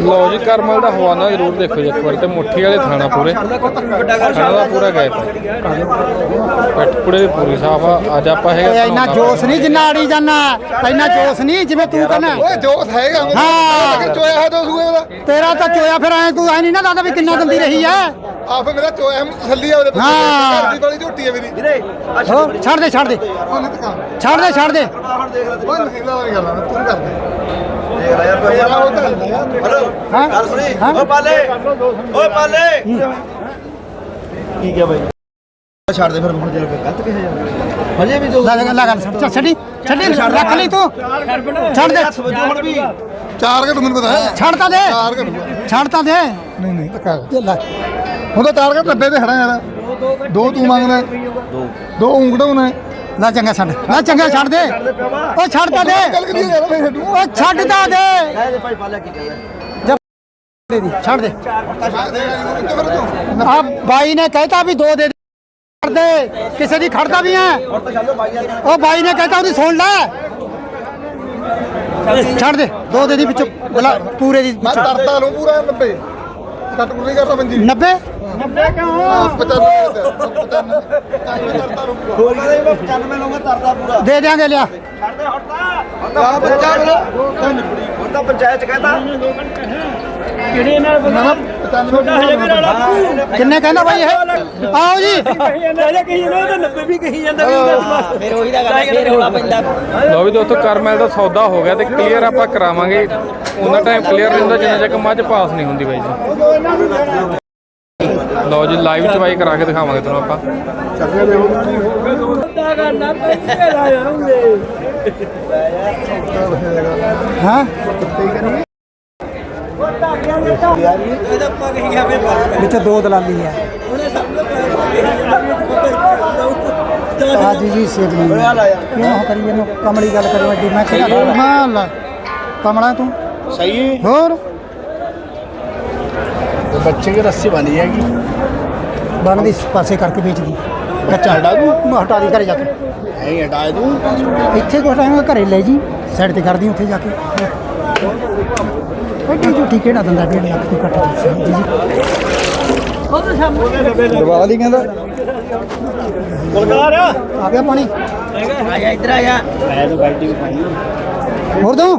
ਲਓ ਜੀ ਕਰਮਲ ਦਾ ਹਵਾਨਾ ਜ਼ਰੂਰ ਦੇਖੋ ਜੀ ਇੱਕ ਵਾਰ ਤੇ ਮੁੱਠੀ ਵਾਲੇ ਥਾਣਾ ਪੂਰੇ। ਥਾਣਾ ਦਾ ਪੂਰਾ ਗਏ ਪੱਟ ਪੂਰੇ ਪੂਰੀ ਸਾਫ਼ ਆ ਅੱਜ ਆਪਾਂ ਹੈਗਾ ਇੰਨਾ ਜੋਸ਼ ਨਹੀਂ ਜਿੰਨਾ ਆੜੀ ਜਾਨਾ ਇੰਨਾ ਜੋਸ਼ ਨਹੀਂ ਜਿਵੇਂ ਤੂੰ ਕਹਿੰਦਾ। ਓਏ ਜੋਸ ਹੈਗਾ। ਹਾਂ। ਚੋਇਆ ਹੈ ਦੋ ਸੂਏ ਦਾ। ਤੇਰਾ ਤਾਂ ਚੋਇਆ ਫਿਰ ਐ ਤੂੰ ਐ ਨਹੀਂ ਨਾ ਦੱਸਦਾ ਵੀ ਕਿੰਨਾ ਦਿੰਦੀ ਰਹੀ ਐ ਮੇਰਾ ਤਸੱਲੀ ਆ ਉਹਦੇ ਹਾਂ। ਘਰ ਦੀ ਵਾਲੀ ਝੋਟੀ ਹੈ ਮੇਰੀ। ਵੀਰੇ ਆ ਛੱਡ ਹੋਰ ਛੱਡ ਦੇ ਛੱਡ ਦੇ। ਛੱਡ ਦੇ ਛੱਡ ਦੇ। ਹੁਣ ਦੇਖ ਲੈ ਉਹ ਨਹੀਂ ਨਹੀਂ ਕਰਦਾ ਤੂੰ ਕਰ ਦੇ। ਦੇਖ ਲੈ ਯਾਰ ਭਾਈ ਯਾਰ ਉਹ ਤਾਂ ਹੁੰਦਾ ਯਾਰ। ਹਲੋ ਹਾਂ? ਗੱਲ ਸੁਣੀ। ਹਾਂ? ਓ ਪਾਲੇ। ਓਏ ਪਾਲੇ। ਠੀਕ ਹੈ ਭਾਈ ਛੱਡ ਦੇ ਫਿਰ ਹੁਣ ਜਰਾ ਗਲਤ ਕਿਹਾ ਜਾਂਦਾ ਹਜੇ ਵੀ ਦੋ ਲਾ ਦੇ ਲਾ ਗੱਲ ਛੱਡ ਚੱਲ ਛੱਡੀ ਛੱਡੀ ਰੱਖ ਲਈ ਤੂੰ। ਛੱਡ ਦੇ। ਹੁਣ ਵੀ ਚਾਰ ਘੰਟੇ ਮੈਨੂੰ ਪਤਾ ਹੈ ਛੱਡ ਤਾਂ ਦੇ। ਚਾਰ ਘੰਟੇ ਛੱਡ ਤਾਂ ਦੇ। ਨਹੀਂ ਨਹੀਂ ਧੱਕਾ ਇਹ ਲੈ। ਹੁਣ ਤਾਂ ਘੰਟੇ ਡੱਬੇ ਤੇ ਖੜਾ ਯਾਰ। ਦੋ ਤੂੰ ਮੰਗਣਾ ਦੋ ਦੋ ਉਂਗੜਾਉਣਾ ਲੈ ਚੰਗਾ ਛੱਡ। ਲੈ ਚੰਗਾ ਛੱਡ ਦੇ। ਉਹ ਛੱਡ ਤਾਂ ਦੇ। ਉਹ ਛੱਡ ਤਾਂ ਦੇ। ਕਹਿ ਦੇ ਭਾਈ ਪਾਲੇ ਕੀ ਕਹਿੰਦਾ ਦੇ ਦੀ ਛੱਡ ਦੇ। ਆ ਬਾਈ ਨੇ ਕਹਿਤਾ ਵੀ ਦੋ ਦੇ ਦੇ। ਛੱਡ ਦੇ। ਕਿਸੇ ਦੀ ਖੜਦਾ ਵੀ ਯਾਰ ਉਹ ਬਾਈ ਨੇ ਕਹਿਤਾ ਉਹਦੀ ਸੁਣ ਲੈ। ਛੱਡ ਦੇ। ਦੋ ਦੇ ਦੀ ਵਿੱਚੋਂ। ਪੂਰੇ ਦੀ ਮੈਂ ਤਰਤਾ ਲੂੰ ਪੂਰਾ 90 ਕੱਟ ਨਹੀਂ ਕਰਦਾ ਮੰਜੀ 90 ਹੋਰ ਕਹਿੰਦਾ ਮੈਂ 95 ਲਊਂਗਾ ਤਰਦਾ ਪੂਰਾ। ਦੇ ਦਿਆਂਗੇ ਲਿਆ। ਛੱਡ ਦੇ ਹੁਣ ਤਾਂ ਹੁਣ ਤਾਂ ਬੱਚਾ ਮੇਰਾ ਹੁਣ ਤਾਂ ਪੰਚਾਇਤ ਚ ਕਹਿੰਦਾ। ਕਿਹੜੇ ਨਾਲ ਬੰਦਾ? ਛੋਟਾ ਹਜੇ ਵੀ ਰੌਲਾ ਕਿੰਨੇ ਕਹਿੰਦਾ ਬਾਈ ਇਹ? ਆਓ ਜੀ। ਕਹੀ ਜਾਂਦਾ ਤਾਂ 90 ਵੀ ਕਹੀ ਜਾਂਦਾ ਵੀ ਉਹਦਾ ਦਿਮਾਗ ਫਿਰ ਉਹੀ ਦਾ ਗੱਲ ਫਿਰ ਰੌਲਾ ਪੈਂਦਾ। ਲਓ ਵੀ ਦੋਸਤੋ ਕਰਮਲ ਦਾ ਸੌਦਾ ਹੋ ਗਿਆ ਤੇ ਕਲੀਅਰ ਆਪਾਂ ਕਰਾਵਾਂਗੇ। ਉਹਨਾਂ ਟਾਈਮ ਕਲੀਅਰ ਨਹੀਂ ਹੁੰਦਾ ਜਿੰਨਾ ਚਿਰ ਮੱਝ ਪਾਸ ਨਹੀਂ ਹੁੰਦੀ ਬਾਈ ਜੀ। ਲਓ ਜੀ ਲਾਈਵ ਚਵਾਈ ਕਰਾ ਕੇ ਦਿਖਾਵਾਂਗੇ ਤੁਹਾਨੂੰ ਆਪਾਂ। ਦਾ ਕਰਨਾ ਪੈਸੇ ਹਾਂ? ਵਿੱਚ ਦੋ ਦਲਾਲੀ ਹੈ ਉਹਨੇ ਸਭ ਨੂੰ ਆ। ਜੀ ਜੀ ਸੇਧ ਨਹੀਂ। ਕਿਉਂ ਉਹ ਕਰੀ ਇਹਨੂੰ ਕਮਲੀ ਗੱਲ ਕਰੀ ਵੱਡੀ ਮੈਂ ਕਿਹਾ ਹਾਂ। ਲੈ ਕਮਲਾ ਤੂੰ। ਸਹੀ ਹੋਰ? ਬੱਚੇ ਦੀ ਰੱਸੀ ਬਣੀ ਹੈਗੀ। ਬਣਦੀ ਇਸ ਪਾਸੇ ਕਰਕੇ ਵੇਚਦੀ ਬੱਚਾ ਹਟਾ ਦੂੰ ਮੈਂ ਹਟਾ ਦੀ ਘਰੇ ਜਾ ਕੇ। ਐਂ ਹਟਾ ਦੂੰ। ਇੱਥੇ ਕੁਛ ਟਾਈਮ ਘਰੇ ਲੈ ਜੀ ਸਾਈਡ ਤੇ ਕਰਦੀ ਉੱਥੇ ਜਾ ਕੇ। ਐਡੀ ਝੂਠੀ ਕਿਹੜਾ ਦੰਦਾ ਡੇਢ ਲੱਖ ਦੀ ਕੱਟ ਦਿੱਤੀ ਜੀ ਜੀ। ਦਵਾ ਲਈ ਕਹਿੰਦਾ। ਬਲਕਾਰ ਆ ਗਿਆ ਪਾਣੀ। ਆ ਜਾ ਇੱਧਰ ਆ ਜਾ। ਮੈਂ ਤਾਂ ਬਾਈਟੀ ਵੀ ਪਾਈ ਹੋਰ ਦੋ।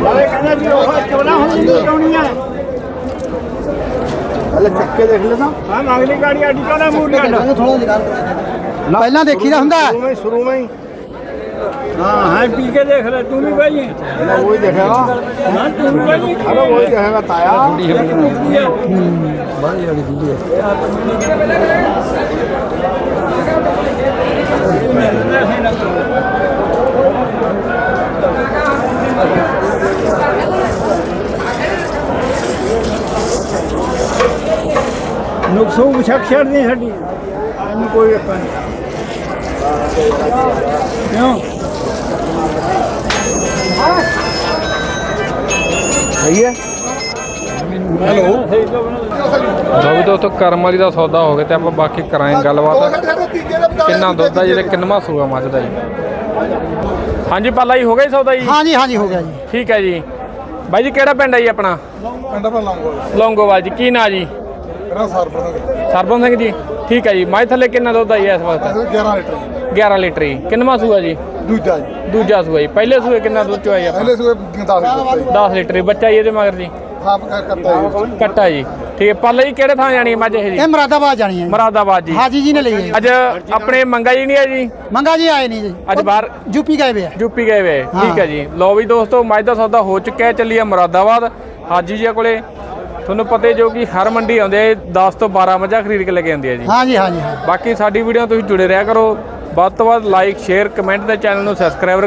ਨਾਲੇ ਕਹਿੰਦਾ ਦੇਖ ਲੈਣਾ ਹਾਂ ਅਗਲੀ ਹੁੰਦਾ? ਮੈਂ ਸ਼ੁਰੂ ਮੈਂ ਹੀ ਹਾਂ ਹਾਂ ਪੀ ਕੇ ਦੇਖ ਲੈ ਤੂੰ ਵੀ ਭਾਈ ਉਹ ਹੀ ਦੇਖੇਗਾ ਹਾਂ ਤੂੰ ਵੀ ਭਾਈ ਅਰੇ ਉਹ ਹੀ। ਦੇਖੇਗਾ ਤਾਇਆ ਵਿਛਕ ਛੱਡ ਨਹੀਂ ਸਾਡੀ। ਇਹਨੂੰ ਕੋਈ ਆਪਾਂ ਕਿਉਂ? ਸਹੀ ਹੈ। ਲਓ ਵੀ ਦੋਸਤੋ ਕਰਮ ਵਾਲੀ ਦਾ ਸੌਦਾ ਹੋ ਗਿਆ ਤੇ ਆਪਾਂ ਬਾਕੀ ਕਰਾਂਗੇ ਗੱਲਬਾਤ। ਕਿੰਨਾ ਦੁੱਧ ਆ ਜਿਹਦੇ ਕਿੰਨਵਾ ਸੂਆ ਮੱਝ ਦਾ ਜੀ? ਹਾਂਜੀ ਪਾਲਾ ਜੀ ਹੋ ਗਿਆ ਜੀ ਸੌਦਾ ਜੀ? ਹਾਂਜੀ ਹਾਂਜੀ ਹੋ ਗਿਆ ਜੀ। ਠੀਕ ਹੈ ਜੀ। ਬਾਈ ਜੀ ਕਿਹੜਾ ਪਿੰਡ ਹੈ ਜੀ ਆਪਣਾ? ਪਿੰਡ ਲਾਉਂਗਾ ਲੌਂਗੋਵਾਲ ਜੀ ਕੀ ਨਾਂ ਜੀ? ਮੇਰਾ ਸਰ ਪਰ ਸਰਬੰਸ ਸਿੰਘ ਜੀ ਠੀਕ ਹੈ ਜੀ। ਮੱਝ ਥੱਲੇ ਕਿੰਨਾ ਦੁੱਧ ਆ ਜੀ ਇਸ ਵਕਤ? 11 ਲੀਟਰ 11 ਲੀਟਰ ਜੀ। ਕਿੰਨਵਾ ਸੂਆ ਜੀ? ਦੂਜਾ ਜੀ। ਦੂਜਾ ਸੂਆ ਜੀ। ਪਹਿਲੇ ਸੂਏ ਕਿੰਨਾ ਦੁੱਧ ਚੋਇਆ ਜੀ ਆਪਾਂ? ਪਹਿਲੇ ਸੂਏ 10 ਲੀਟਰ 10 ਲੀਟਰ ਜੀ। ਬੱਚਾ ਜੀ ਇਹਦੇ ਮਗਰ ਜੀ? ਆਪ ਕਰ ਕਰਤਾ ਹੈ ਕੱਟਾ ਜੀ। ਠੀਕ ਹੈ। ਪਾਲਾ ਜੀ ਕਿਹੜੇ ਥਾਂ ਜਾਣੀ ਹੈ ਮੱਝ ਇਹ ਜੀ? ਇਹ ਮੁਰਾਦਾਬਾਦ ਜਾਣੀ ਹੈ ਜੀ। ਮਰਾਦਾਬਾਦ ਜੀ। ਹਾਜੀ ਜੀ ਨੇ ਲਈ ਹੈ ਅੱਜ ਆਪਣੇ ਮੰਗਾ ਜੀ ਨਹੀਂ ਹੈ ਜੀ? ਮੰਗਾ ਜੀ ਆਏ ਨਹੀਂ ਜੀ। ਅੱਜ ਬਾਹਰ ਯੂਪੀ ਗਏ ਵੇ ਆ। ਯੂਪੀ ਗਏ ਵੇ। ਹਾਂ। ਠੀਕ ਹੈ ਜੀ। ਲਓ ਵੀ ਦੋਸਤੋ ਮੱਝ ਦਾ ਸੌਦਾ ਹੋ ਚੁੱਕਿਆ ਹੈ। ਚੱਲੀਏ ਮੁਰਾਦਾਬਾਦ। ਹਾਜੀ ਜੀ ਕੋਲੇ। ਤੁਹਾਨੂੰ ਪਤਾ ਹੀ ਜੋ ਕਿ ਹਰ ਮੰਡੀ ਆਉਂਦੇ ਆ 10 ਤੋਂ 12 ਮੱਝਾਂ ਖਰੀਦ ਕੇ ਲੈ ਕੇ ਆਉਂਦੇ ਆ ਜੀ। ਹਾਂਜੀ ਹਾਂਜੀ ਹਾਂ ਬਾਕੀ ਸਾਡੀ ਵੀਡੀਓ ਤੁਸੀਂ ਜੁੜੇ ਰਿਹਾ ਕਰੋ। ਵੱਧ ਤੋਂ ਵੱਧ ਲਾਈਕ ਸ਼ੇਅਰ ਕਮੈਂਟ ਤੇ ਚੈਨਲ ਨੂੰ ਸਬਸਕ੍ਰਾਈਬ ਕਰ